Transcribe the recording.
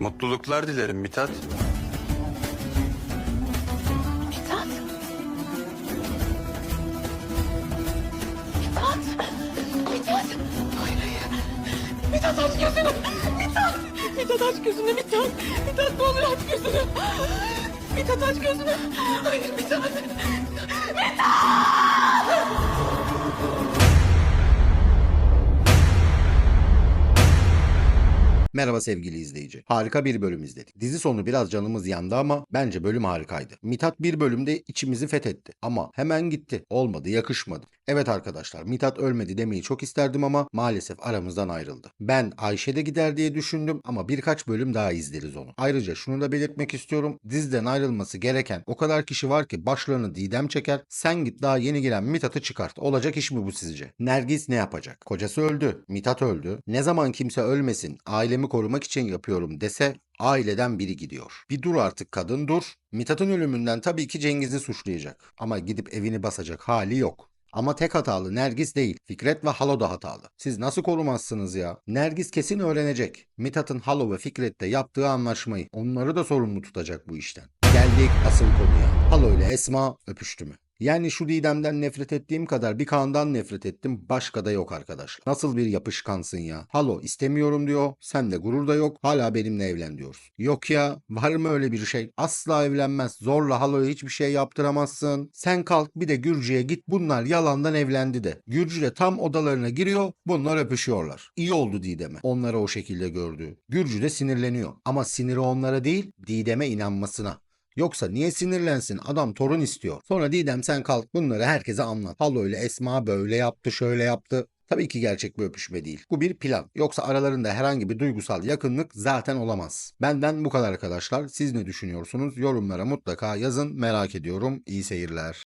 Mutluluklar dilerim Mithat. Mithat. Mithat. Mithat. Hayır hayır. Mithat aç gözünü. Mithat. Mithat aç gözünü Mithat. Mithat ne olur aç gözünü. Mithat aç gözünü. Hayır Mithat. Merhaba sevgili izleyici. Harika bir bölüm izledik. Dizi sonu biraz canımız yandı ama bence bölüm harikaydı. Mithat bir bölümde içimizi fethetti ama hemen gitti. Olmadı, yakışmadı. Evet arkadaşlar Mithat ölmedi demeyi çok isterdim ama maalesef aramızdan ayrıldı. Ben Ayşe de gider diye düşündüm ama birkaç bölüm daha izleriz onu. Ayrıca şunu da belirtmek istiyorum. Diziden ayrılması gereken o kadar kişi var ki başlarını Didem çeker. Sen git daha yeni giren Mithat'ı çıkart. Olacak iş mi bu sizce? Nergis ne yapacak? Kocası öldü. Mithat öldü. Ne zaman kimse ölmesin ailemi korumak için yapıyorum dese aileden biri gidiyor. Bir dur artık kadın dur. Mithat'ın ölümünden tabii ki Cengiz'i suçlayacak. Ama gidip evini basacak hali yok. Ama tek hatalı Nergis değil. Fikret ve Halo da hatalı. Siz nasıl korumazsınız ya? Nergis kesin öğrenecek. Mithat'ın Halo ve Fikret'te yaptığı anlaşmayı. Onları da sorumlu tutacak bu işten. Geldik asıl konuya. Halo ile Esma öpüştü mü? Yani şu Didem'den nefret ettiğim kadar bir Kaan'dan nefret ettim. Başka da yok arkadaşlar. Nasıl bir yapışkansın ya. Halo istemiyorum diyor. Sen de gurur da yok. Hala benimle evlen diyorsun. Yok ya. Var mı öyle bir şey? Asla evlenmez. Zorla Halo'ya hiçbir şey yaptıramazsın. Sen kalk bir de Gürcü'ye git. Bunlar yalandan evlendi de. Gürcü de tam odalarına giriyor. Bunlar öpüşüyorlar. İyi oldu Didem'e. Onları o şekilde gördü. Gürcü de sinirleniyor. Ama siniri onlara değil Didem'e inanmasına. Yoksa niye sinirlensin? Adam torun istiyor. Sonra Didem sen kalk bunları herkese anlat. Halo ile Esma böyle yaptı şöyle yaptı. Tabii ki gerçek bir öpüşme değil. Bu bir plan. Yoksa aralarında herhangi bir duygusal yakınlık zaten olamaz. Benden bu kadar arkadaşlar. Siz ne düşünüyorsunuz? Yorumlara mutlaka yazın. Merak ediyorum. İyi seyirler.